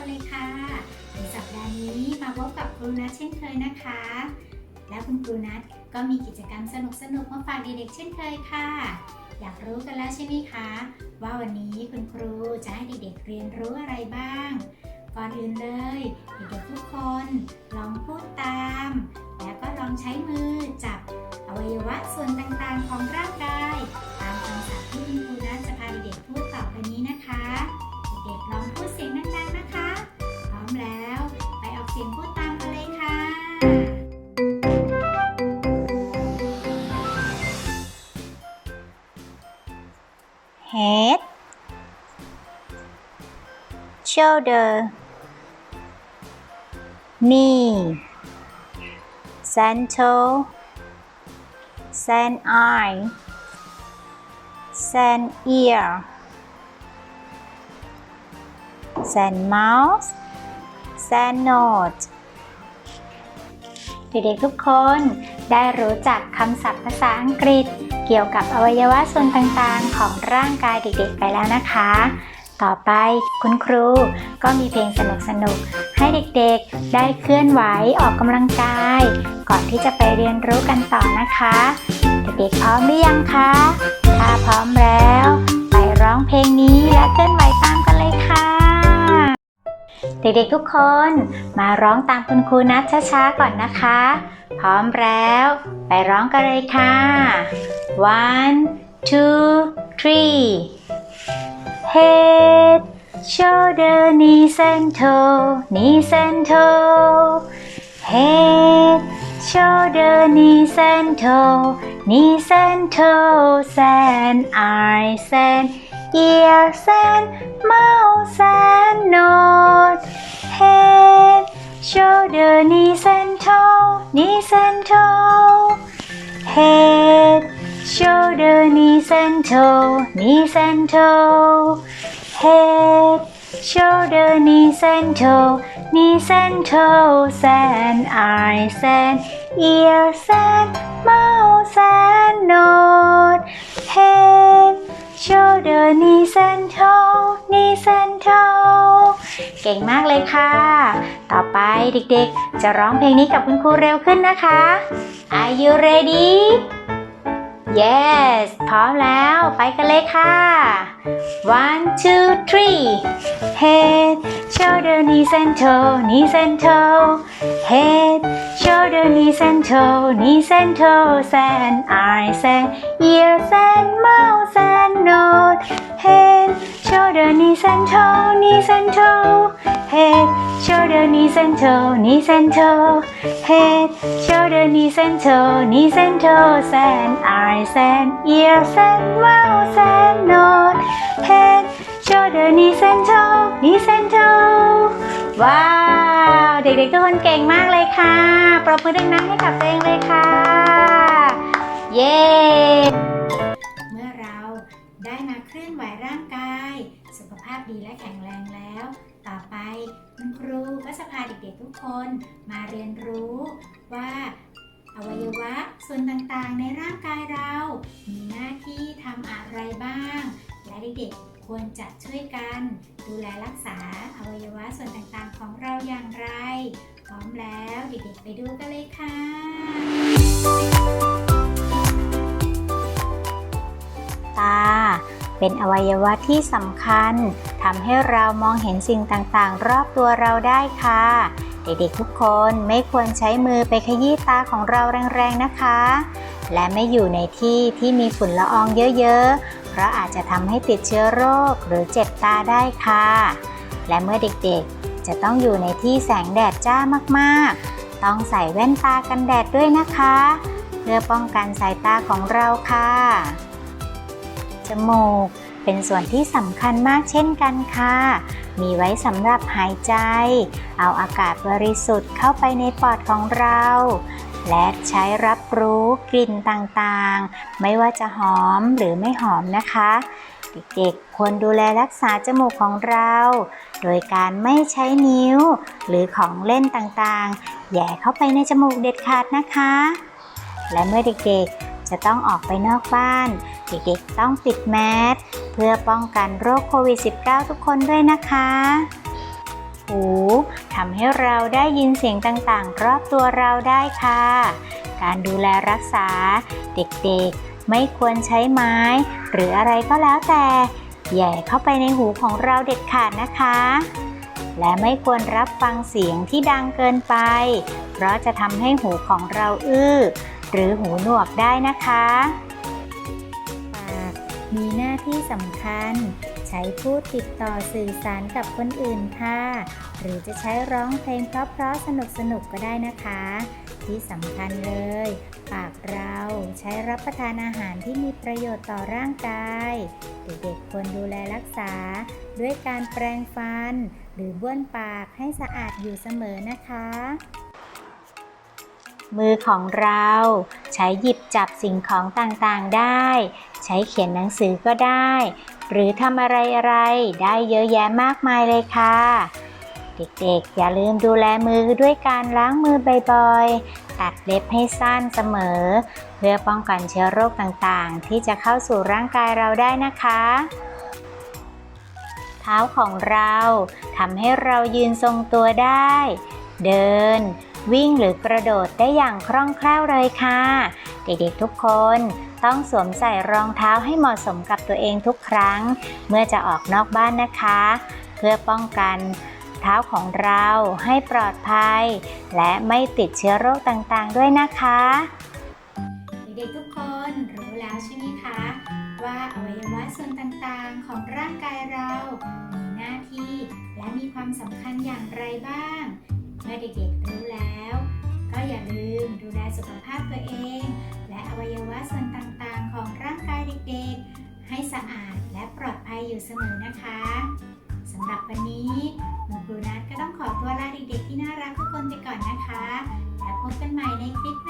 นเลยค่ะในสัปดาห์นี้มาพบกับครูนัทเช่นเคยนะคะ และคุณครูนัทก็มีกิจกรรมสนุกสนุกมาฝากเด็กๆเช่นเคยค่ะ อยากรู้กันแล้วใช่ไหมคะ ว่าวันนี้คุณครูจะให้เด็กๆเรียนรู้อะไรบ้าง ก่อนอื่นเลยเด็กๆทุกคนลองพูดตาม แล้วก็ลองใช้มือจับอวัยวะส่วนต่างๆของร่างกาย ตามคำศัพท์ที่คุณครูนัทจะพาเด็กๆพูดต่อไปนี้นะคะ shoulder knee center sand eye sand ear sand mouth sand nose เด็กๆทุกคนได้รู้จักคำศัพท์ภาษาอังกฤษ เกี่ยวกับอวัยวะส่วนต่างๆ ของร่างกายเด็กๆไปแล้วนะคะ ต่อไปคุณครูก็มีเพลงสนุกๆให้เด็กๆได้เคลื่อนไหวออกกำลังกาย ก่อนที่จะไปเรียนรู้กันต่อนะคะ เด็กๆพร้อมหรือยังคะ ถ้าพร้อมแล้ว ไปร้องเพลงนี้และเคลื่อนไหวตามกันเลยค่ะ เด็กๆทุกคนมาร้องตามคุณครูนัดช้าๆก่อนนะคะ พร้อมแล้ว ไปร้องกันเลยค่ะ one two three head shoulder knees and toe knees and toe head shoulder knees and toe knees and toes and eyes and ears and mouth and nose head shoulder knees and toe knees and toe toe knees and toe head shoulder knees and toe knees and toes and eyes and ears and mouth and nose head shoulder knees and toe knees and toe เก่งมากเลยค่ะ ต่อไปเด็กๆ จะร้องเพลงนี้กับคุณครูเร็วขึ้นนะคะ Are you ready Yes พร้อมแล้ว ไปกันเลยค่ะ One two three Head shoulder knees and toe knees and toe Head shoulder knees and toe knees and toes and eyes and ears and mouth and nose Head shoulder knees and toe knees and toe Head shoulder knees and toe knees and toe Head shoulder knees and toe knees and toes and eyes and ears and mouth and nose Head shoulder knees and toe knees and toe ว้าว เด็กๆทุกคนเก่งมากเลยค่ะ ปรบมือดังๆให้กับตัวเองเลยค่ะ เย้าพดีและแข็งแรงแล้ว ต่อไปคุณครูก็จะพาเด็กๆทุกคนมาเรียนรู้ว่าอวัยวะส่วนต่างๆ ในร่างกายเรา มีหน้าที่ทำอะไรบ้าง และเด็กๆควรจะช่วยกัน ดูแลรักษาอวัยวะส่วนต่างๆ ของเราอย่างไร พร้อมแล้วเด็กๆไปดูกันเลยค่ะ ตา เป็นอวัยวะที่สำคัญทำให้เรามองเห็นสิ่งต่างๆ รอบตัวเราได้ค่ะ เด็กๆทุกคนไม่ควรใช้มือไปขยี้ตาของเราแรงๆนะคะ และไม่อยู่ในที่ที่มีฝุ่นละอองเยอะๆ เพราะอาจจะทำให้ติดเชื้อโรคหรือเจ็บตาได้ค่ะ และเมื่อเด็กๆ จะต้องอยู่ในที่แสงแดดจ้ามากๆ ต้องใส่แว่นตากันแดดด้วยนะคะ เพื่อป้องกันสายตาของเราค่ะ จมูก เป็นส่วนที่สำคัญมากเช่นกันค่ะ มีไว้สำหรับหายใจ เอาอากาศบริสุทธิ์เข้าไปในปอดของเรา และใช้รับรู้กลิ่นต่างๆ ไม่ว่าจะหอมหรือไม่หอมนะคะ เด็กๆควรดูแลรักษาจมูกของเรา โดยการไม่ใช้นิ้ว หรือของเล่นต่างๆ แย่เข้าไปในจมูกเด็ดขาดนะคะ และเมื่อเด็กๆ จะต้องออกไปนอกบ้าน เด็กๆต้องปิดแมสเพื่อป้องกันโรคโควิด -19 ทุกคนด้วยนะคะ หูทำให้เราได้ยินเสียงต่างๆ รอบตัวเราได้ค่ะ การดูแลรักษา เด็กๆไม่ควรใช้ไม้ หรืออะไรก็แล้วแต่แย่เข้าไปในหูของเราเด็ดขาดนะคะ และไม่ควรรับฟังเสียงที่ดังเกินไป เพราะจะทำให้หูของเราอื้อ หรือหูหนวกได้นะคะปากมีหน้าที่สำคัญ ใช้พูดติดต่อสื่อสารกับคนอื่นค่ะ หรือจะใช้ร้องเพลงเพราะๆสนุกๆก็ได้นะคะ ที่สำคัญเลย ปากเราใช้รับประทานอาหารที่มีประโยชน์ต่อร่างกายเด็กๆควรดูแลรักษา ด้วยการแปรงฟัน หรือบ้วนปากให้สะอาดอยู่เสมอนะคะ มือของเรา ใช้หยิบจับสิ่งของต่างๆได้ ใช้เขียนหนังสือก็ได้ หรือทำอะไรๆได้เยอะแยะมากมายเลยค่ะ เด็กๆ อย่าลืมดูแลมือด้วยการล้างมือบ่อยๆ ตัดเล็บให้สั้นเสมอ เพื่อป้องกันเชื้อโรคต่างๆ ที่จะเข้าสู่ร่างกายเราได้นะคะเท้าของเราทำให้เรายืนทรงตัวได้ เดิน วิ่งหรือกระโดดได้อย่างคล่องแคล่วเลยค่ะ เด็กๆทุกคนต้องสวมใส่รองเท้าให้เหมาะสมกับตัวเองทุกครั้ง เมื่อจะออกนอกบ้านนะคะ เพื่อป้องกันเท้าของเราให้ปลอดภัย และไม่ติดเชื้อโรคต่างๆด้วยนะคะ เด็กๆทุกคนรู้แล้วใช่ไหมคะ ว่าอวัยวะส่วนต่างๆของร่างกายเรา มีหน้าที่และมีความสำคัญอย่างไรบ้าง เมื่อเด็กๆรู้แล้ว ก็อย่าลืมดูแลสุขภาพตัวเอง และอวัยวะส่วนต่างๆ ของร่างกายเด็กๆ ให้สะอาดและปลอดภัยอยู่เสมอนะคะสำหรับวันนี้หนูครูนัทก็ต้องขอตัวลาเด็กๆที่น่ารักทุกคนไปก่อนนะคะ แล้วพบกันใหม่ในคลิปหน้า